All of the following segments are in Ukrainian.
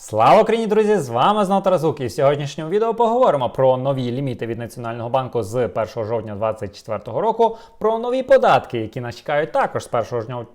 Слава Україні, друзі! З вами знов Тарасук. І в сьогоднішньому відео поговоримо про нові ліміти від Національного банку з 1 жовтня 2024 року, про нові податки, які нас чекають також з 1 жовтня.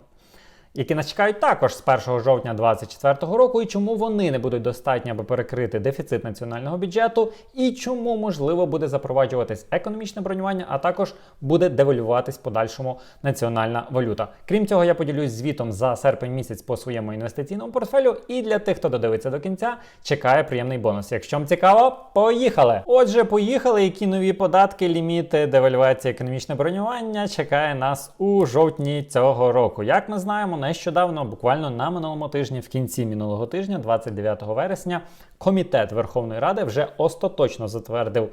Які нас чекають також з 1 жовтня 2024 року, і чому вони не будуть достатні, аби перекрити дефіцит національного бюджету, і чому можливо буде запроваджуватись економічне бронювання, а також буде девалюватись подальшому національна валюта. Крім цього, я поділюсь звітом за серпень місяць по своєму інвестиційному портфелю. І для тих, хто додивиться до кінця, чекає приємний бонус. Якщо вам цікаво, поїхали! Отже, поїхали, які нові податки, ліміти, девальвація, економічне бронювання чекає нас у жовтні цього року. Як ми знаємо, нещодавно, буквально на минулому тижні, в кінці минулого тижня, 29 вересня, комітет Верховної Ради вже остаточно затвердив.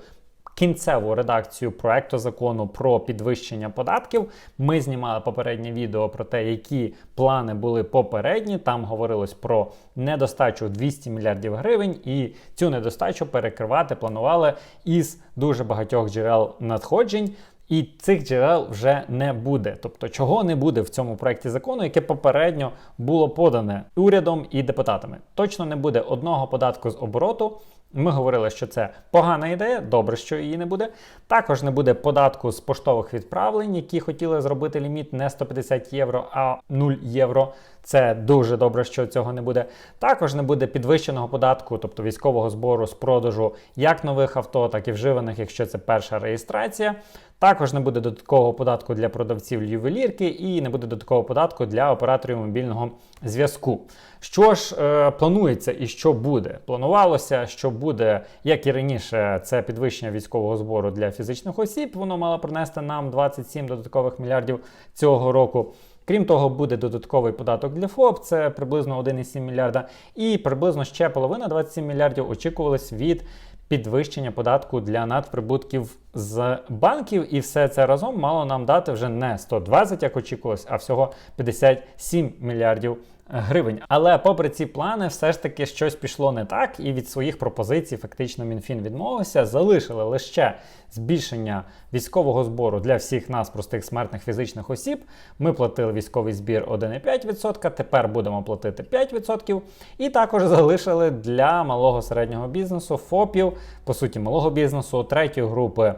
Кінцеву редакцію проекту закону про підвищення податків. Ми знімали попереднє відео про те, які плани були попередні. Там говорилось про недостачу 200 мільярдів гривень, і цю недостачу перекривати планували із дуже багатьох джерел надходжень. І цих джерел вже не буде. Тобто, чого не буде в цьому проєкті закону, яке попередньо було подане урядом і депутатами. Точно не буде одного податку з обороту. Ми говорили, що це погана ідея, добре, що її не буде. Також не буде податку з поштових відправлень, які хотіли зробити ліміт не 150 євро, а 0 євро. Це дуже добре, що цього не буде. Також не буде підвищеного податку, тобто військового збору з продажу як нових авто, так і вживаних, якщо це перша реєстрація. Також не буде додаткового податку для продавців ювелірки і не буде додаткового податку для операторів мобільного зв'язку. Що ж е, планується і що буде? Планувалося, що буде, як і раніше, це підвищення військового збору для фізичних осіб. Воно мало принести нам 27 додаткових мільярдів цього року. Крім того, буде додатковий податок для ФОП, це приблизно 1,7 мільярда, і приблизно ще половина 27 мільярдів очікувалось від підвищення податку для надприбутків з банків, і все це разом мало нам дати вже не 120, як очікувалось, а всього 57 мільярдів гривень. Але попри ці плани, все ж таки щось пішло не так, і від своїх пропозицій фактично МінФін відмовився, залишили лише збільшення військового збору для всіх нас, простих смертних фізичних осіб. Ми платили військовий збір 1,5%, тепер будемо платити 5%. І також залишили для малого середнього бізнесу, ФОПів, по суті, малого бізнесу, третьої групи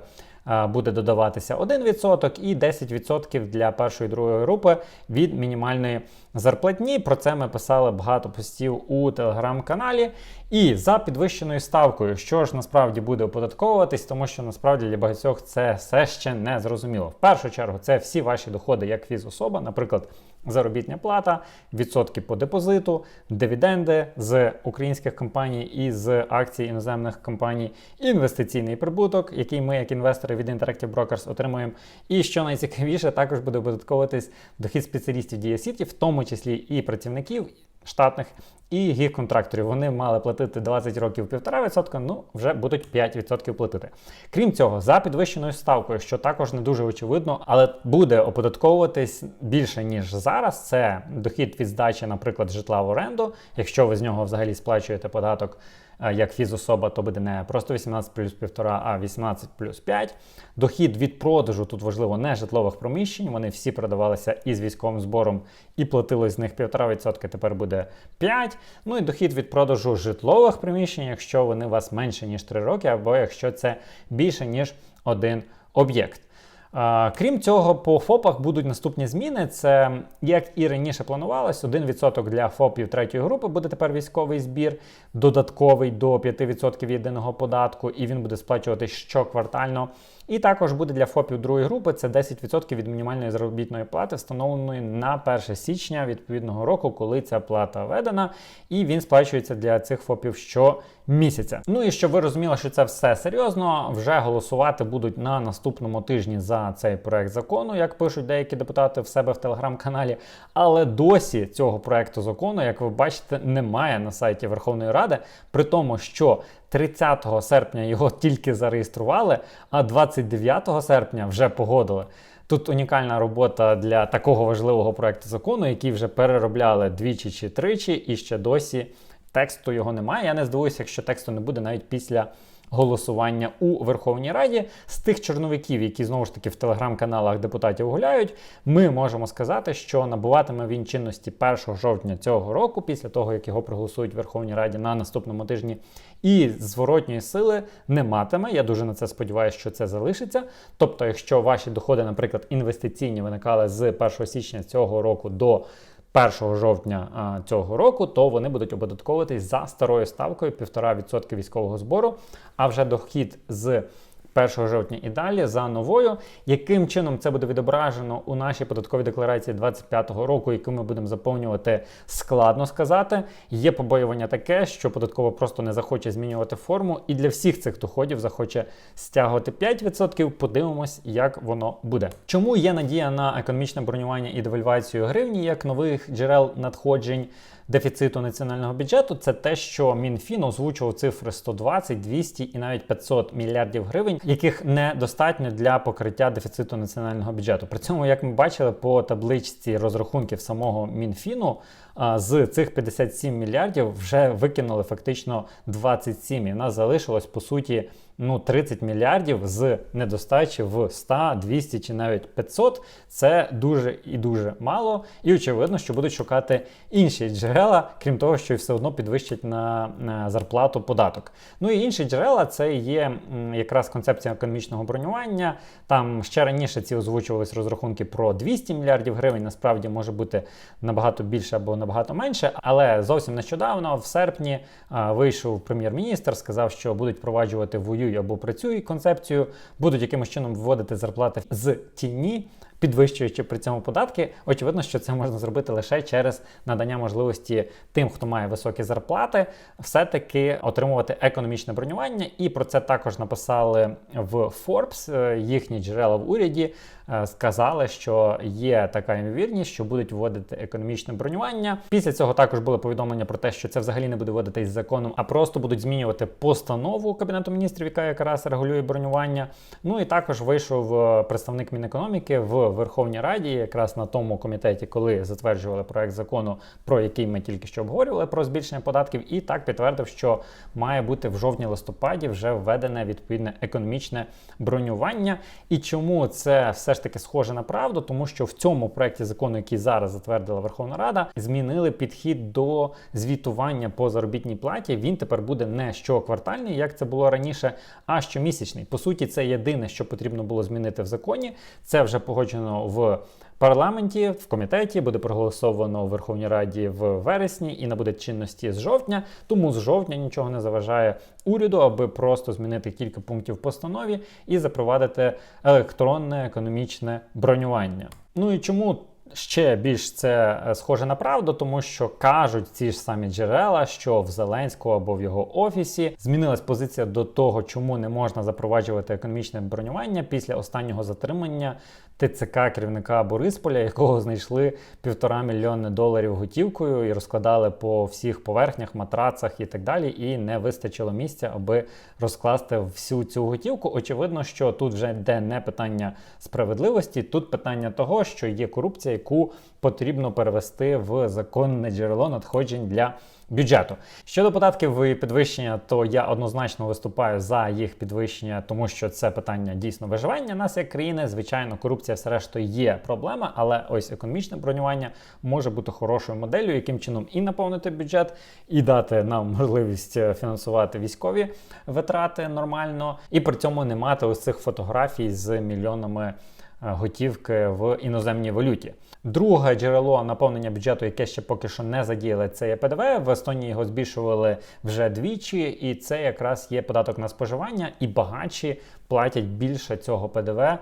буде додаватися 1% і 10% для першої і другої групи від мінімальної зарплатні. Про це ми писали багато постів у телеграм-каналі. І за підвищеною ставкою, що ж насправді буде оподатковуватись, тому що насправді для багатьох це все ще не зрозуміло. В першу чергу це всі ваші доходи як фізособа, наприклад, заробітня плата, відсотки по депозиту, дивіденди з українських компаній і з акцій іноземних компаній, інвестиційний прибуток, який ми, як інвестори від Interactive Brokers, отримуємо. І що найцікавіше, також буде оподатковуватись дохід спеціалістів Дія Сіті, в тому числі і працівників штатних і гіг-контракторів. Вони мали платити 20 років 1,5%, ну вже будуть 5% платити. Крім цього, за підвищеною ставкою, що також не дуже очевидно, але буде оподатковуватись більше, ніж зараз. Це дохід від здачі, наприклад, житла в оренду. Якщо ви з нього взагалі сплачуєте податок як фізособа, то буде не просто 18 плюс 1,5, а 18 плюс 5. Дохід від продажу тут важливо не житлових приміщень. Вони всі продавалися із військовим збором і платили з них 1,5%, тепер буде 5. Ну і дохід від продажу житлових приміщень, якщо вони у вас менше, ніж 3 роки, або якщо це більше, ніж один об'єкт. Крім цього, по ФОПах будуть наступні зміни. Це, як і раніше планувалось, 1% для ФОПів третьої групи буде тепер військовий збір, додатковий до 5% єдиного податку, і він буде сплачувати щоквартально. І також буде для ФОПів другої групи це 10% від мінімальної заробітної плати, встановленої на 1 січня відповідного року, коли ця плата введена, і він сплачується для цих ФОПів щомісяця. Ну і щоб ви розуміли, що це все серйозно, вже голосувати будуть на наступному тижні за цей проект закону, як пишуть деякі депутати в себе в телеграм-каналі. Але досі цього проекту закону, як ви бачите, немає на сайті Верховної Ради, при тому, що 30 серпня його тільки зареєстрували, а 29 серпня вже погодили. Тут унікальна робота для такого важливого проекту закону, який вже переробляли двічі чи тричі, і ще досі тексту його немає. Я не здивуюся, якщо тексту не буде навіть після голосування у Верховній Раді. З тих чорновиків, які знову ж таки в телеграм-каналах депутатів гуляють, ми можемо сказати, що набуватиме він чинності 1 жовтня цього року, після того як його проголосують в Верховній Раді на наступному тижні, і зворотньої сили не матиме. Я дуже на це сподіваюся, що це залишиться. Тобто, якщо ваші доходи, наприклад, інвестиційні виникали з 1 січня цього року до 1 жовтня цього року, то вони будуть оподатковуватись за старою ставкою 1,5% військового збору. А вже дохід з 1 жовтня і далі за новою. Яким чином це буде відображено у нашій податковій декларації 2025 року, яку ми будемо заповнювати, складно сказати. Є побоювання таке, що податково просто не захоче змінювати форму, і для всіх цих доходів захоче стягувати 5%. Подивимось, як воно буде. Чому є надія на економічне бронювання і девальвацію гривні як нових джерел надходжень? Дефіциту національного бюджету, це те, що МінФін озвучував цифри 120, 200 і навіть 500 мільярдів гривень, яких недостатньо для покриття дефіциту національного бюджету. При цьому, як ми бачили по табличці розрахунків самого МінФіну, з цих 57 мільярдів вже викинули фактично 27. І в нас залишилось по суті ну 30 мільярдів з недостачі в 100, 200 чи навіть 500. Це дуже і дуже мало. І очевидно, що будуть шукати інші джерела, крім того, що і все одно підвищать на, зарплату податок. Ну і інші джерела це є якраз концепція економічного бронювання. Там ще раніше ці озвучувались розрахунки про 200 мільярдів гривень. Насправді може бути набагато більше або набагато менше. Але зовсім нещодавно, в серпні, вийшов прем'єр-міністр, сказав, що будуть впроваджувати воюй або працюй концепцію, будуть якимось чином вводити зарплати з тіні підвищуючи при цьому податки, очевидно, що це можна зробити лише через надання можливості тим, хто має високі зарплати, все-таки отримувати економічне бронювання. І про це також написали в Forbes, е, їхні джерела в уряді. Е, сказали, що є така ймовірність, що будуть вводити економічне бронювання. Після цього також було повідомлення про те, що це взагалі не буде вводитись законом, а просто будуть змінювати постанову Кабінету міністрів, яка якраз регулює бронювання. Ну і також вийшов е, представник Мінекономіки в Верховній Раді, якраз на тому комітеті, коли затверджували проект закону, про який ми тільки що обговорювали про збільшення податків, і так підтвердив, що має бути в жовтні-листопаді вже введене відповідне економічне бронювання. І чому це все ж таки схоже на правду? Тому що в цьому проекті закону, який зараз затвердила Верховна Рада, змінили підхід до звітування по заробітній платі. Він тепер буде не щоквартальний, як це було раніше, а щомісячний. По суті, це єдине, що потрібно було змінити в законі. Це вже погоджено в парламенті, в комітеті, буде проголосовано у Верховній Раді в вересні і набуде чинності з жовтня. Тому з жовтня нічого не заважає уряду, аби просто змінити кілька пунктів в постанові і запровадити електронне економічне бронювання. Ну і чому? Ще більш це е, схоже на правду, тому що кажуть ці ж самі джерела, що в Зеленського або в його офісі змінилась позиція до того, чому не можна запроваджувати економічне бронювання після останнього затримання ТЦК керівника Борисполя, якого знайшли півтора мільйони доларів готівкою і розкладали по всіх поверхнях, матрацах і так далі. І не вистачило місця, аби розкласти всю цю готівку. Очевидно, що тут вже йде не питання справедливості, тут питання того, що є корупція, яку потрібно перевести в законне джерело надходжень для бюджету. Щодо податків і підвищення, то я однозначно виступаю за їх підвищення, тому що це питання дійсно виживання нас як країни. Звичайно, корупція все решта є проблема, але ось економічне бронювання може бути хорошою моделлю, яким чином і наповнити бюджет, і дати нам можливість е, фінансувати військові витрати нормально, і при цьому не мати ось цих фотографій з мільйонами. Е, готівки в іноземній валюті. Друге джерело наповнення бюджету, яке ще поки що не задіяли, це є ПДВ. В Естонії його збільшували вже двічі, і це якраз є податок на споживання, і багатші платять більше цього ПДВ, е,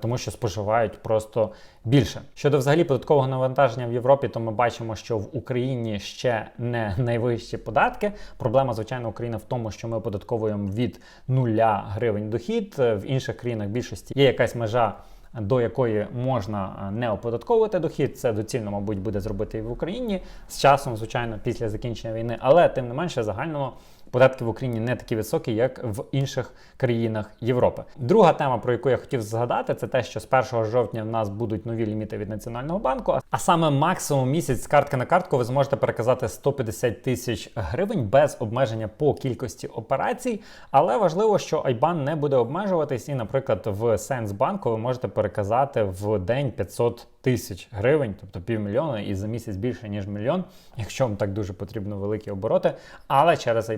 тому що споживають просто більше. Щодо взагалі податкового навантаження в Європі, то ми бачимо, що в Україні ще не найвищі податки. Проблема, звичайно, України в тому, що ми оподатковуємо від нуля гривень дохід. В інших країнах більшості є якась межа до якої можна е, не оподатковувати дохід. Це доцільно, мабуть, буде зробити і в Україні з часом, звичайно, після закінчення війни. Але тим не менше, загальному податки в Україні не такі високі, як в інших країнах Європи. Друга тема, про яку я хотів згадати, це те, що з 1 жовтня в нас будуть нові ліміти від Національного банку. А саме максимум місяць з картки на картку ви зможете переказати 150 тисяч гривень без обмеження по кількості операцій. Але важливо, що IBAN не буде обмежуватись, і, наприклад, в Сенсбанку ви можете переказати в день 500 тисяч гривень, тобто півмільйона, і за місяць більше ніж мільйон, якщо вам так дуже потрібно великі обороти, але через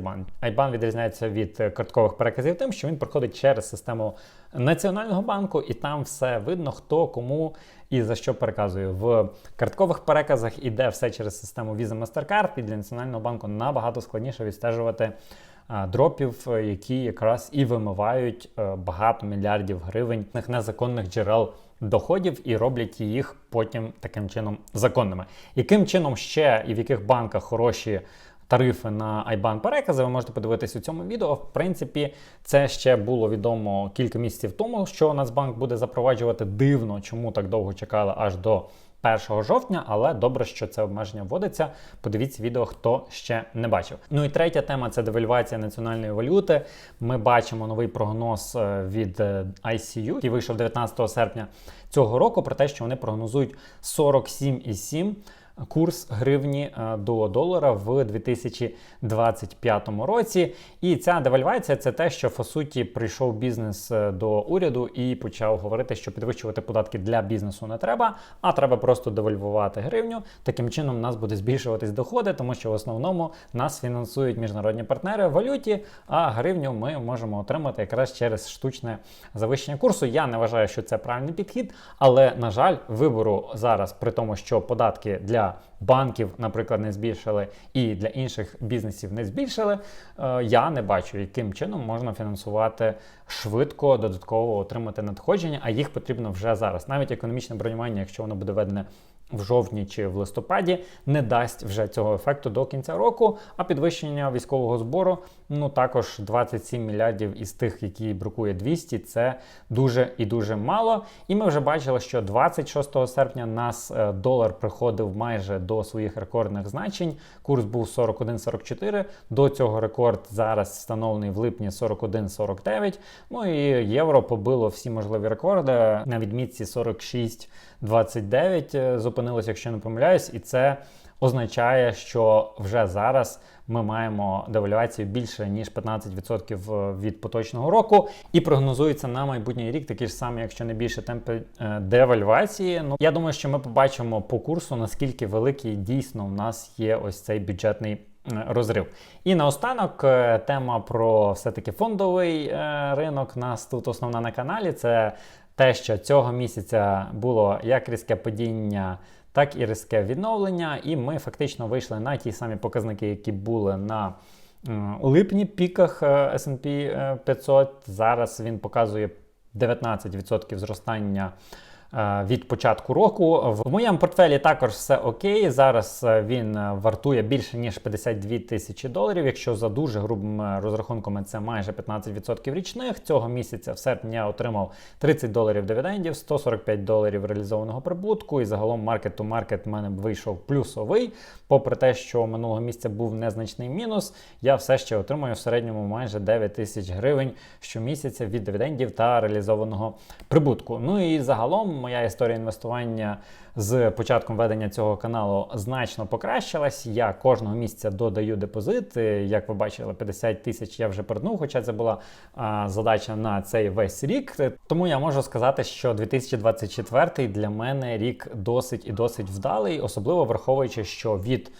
IBAN. IBAN відрізняється від е, карткових переказів тим, що він проходить через систему Національного банку, і там все видно, хто кому і за що переказує. В карткових переказах іде все через систему Visa MasterCard, і для Національного банку набагато складніше відстежувати. Дропів, е, які якраз і вимивають е, багато мільярдів гривень незаконних джерел доходів і роблять їх потім таким чином законними. Яким чином ще і в яких банках хороші тарифи на IBAN перекази, ви можете подивитись у цьому відео. В принципі, це ще було відомо кілька місяців тому, що Нацбанк буде запроваджувати дивно, чому так довго чекали аж до 1 жовтня, але добре, що це обмеження вводиться. Подивіться відео, хто ще не бачив. Ну і третя тема це девальвація національної валюти. Ми бачимо новий прогноз е, від е, ICU, який вийшов 19 серпня цього року, про те, що вони прогнозують 47,7 курс гривні е, до долара в 2025 році. І ця девальвація це те, що по суті прийшов бізнес е, до уряду і почав говорити, що підвищувати податки для бізнесу не треба, а треба просто девальвувати гривню. Таким чином у нас буде збільшуватись доходи, тому що в основному нас фінансують міжнародні партнери в валюті, а гривню ми можемо отримати якраз через штучне завищення курсу. Я не вважаю, що це правильний підхід, але на жаль, вибору зараз при тому, що податки для банків, наприклад, не збільшили, і для інших бізнесів не збільшили. е, Я не бачу, яким чином можна фінансувати швидко, додатково отримати надходження, а їх потрібно вже зараз. Навіть економічне бронювання, якщо воно буде введене в жовтні чи в листопаді не дасть вже цього ефекту до кінця року. А підвищення військового збору ну також 27 мільярдів із тих, які бракує 200, це дуже і дуже мало. І ми вже бачили, що 26 серпня нас е, долар приходив майже до своїх рекордних значень. Курс був 41,44. До цього рекорд зараз встановлений в липні 41,49. Ну і євро побило всі можливі рекорди на відмітці 46. 29 е, зупинилось, якщо не помиляюсь, і це означає, що вже зараз ми маємо девальвацію більше ніж 15% е, від поточного року, і прогнозується на майбутній рік такі ж самі, якщо не більше темпи е, девальвації. Ну я думаю, що ми побачимо по курсу наскільки великий дійсно в нас є ось цей бюджетний. Розрив. І наостанок тема про все-таки фондовий ринок. Нас тут основна на каналі це те, що цього місяця було як різке падіння, так і різке відновлення. І ми фактично вийшли на ті самі показники, які були на липні піках е, S&P 500. Зараз він показує 19% зростання. Е, Від початку року в моєму портфелі також все окей. Зараз е, він е, вартує більше ніж 52 тисячі доларів. Якщо за дуже грубими розрахунками, це майже 15% річних. Цього місяця в серпні я отримав 30 доларів дивідендів, 145 доларів реалізованого прибутку. І загалом маркет то маркет в мене вийшов плюсовий. Попри те, що минулого місяця був незначний мінус, я все ще отримую в середньому майже 9 тисяч гривень щомісяця від дивідендів та реалізованого прибутку. Ну і загалом моя історія інвестування з початком ведення цього каналу значно покращилась. Я кожного місяця додаю депозит. Як ви бачили, 50 тисяч я вже переднув, хоча це була а, задача на цей весь рік. Тому я можу сказати, що 2024 для мене рік досить і досить вдалий, особливо враховуючи, що від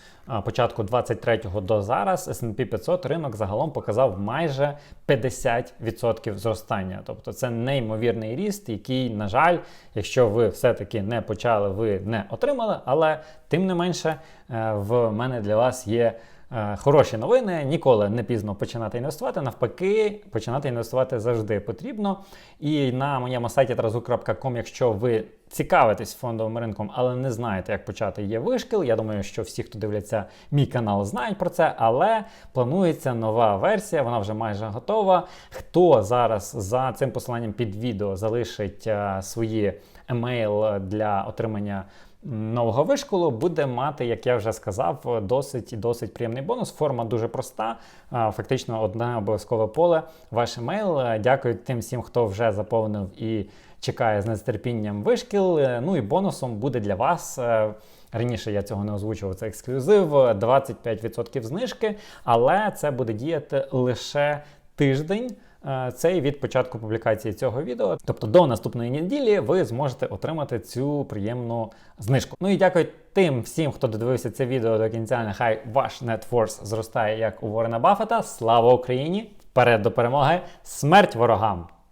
початку 23-го до зараз S&P 500 ринок загалом показав майже 50% зростання. Тобто це неймовірний ріст, який, на жаль, якщо ви все-таки не почали, ви не отримали. Але тим не менше, е, в мене для вас є. Е, Хороші новини, ніколи не пізно починати інвестувати. Навпаки, починати інвестувати завжди потрібно. І на моєму сайті tarazuk.com, якщо ви цікавитесь фондовим ринком, але не знаєте, як почати, є вишкіл. Я думаю, що всі, хто дивляться мій канал, знають про це. Але планується нова версія, вона вже майже готова. Хто зараз за цим посиланням під відео залишить е, свої емейл для отримання нового вишколу буде мати, як я вже сказав, досить досить приємний бонус. Форма дуже проста. Фактично, одне обов'язкове поле. Ваш емейл. Дякую тим всім, хто вже заповнив і чекає з нетерпінням вишкіл. Ну і бонусом буде для вас. е, Раніше я цього не озвучував, це ексклюзив, 25% знижки, але це буде діяти лише тиждень. Е, Цей від початку публікації цього відео. Тобто до наступної неділі ви зможете отримати цю приємну знижку. Ну і дякую тим всім, хто додивився це відео до кінця. Нехай ваш нетфорс зростає як у Ворена Баффета. Слава Україні! Вперед до перемоги! Смерть ворогам!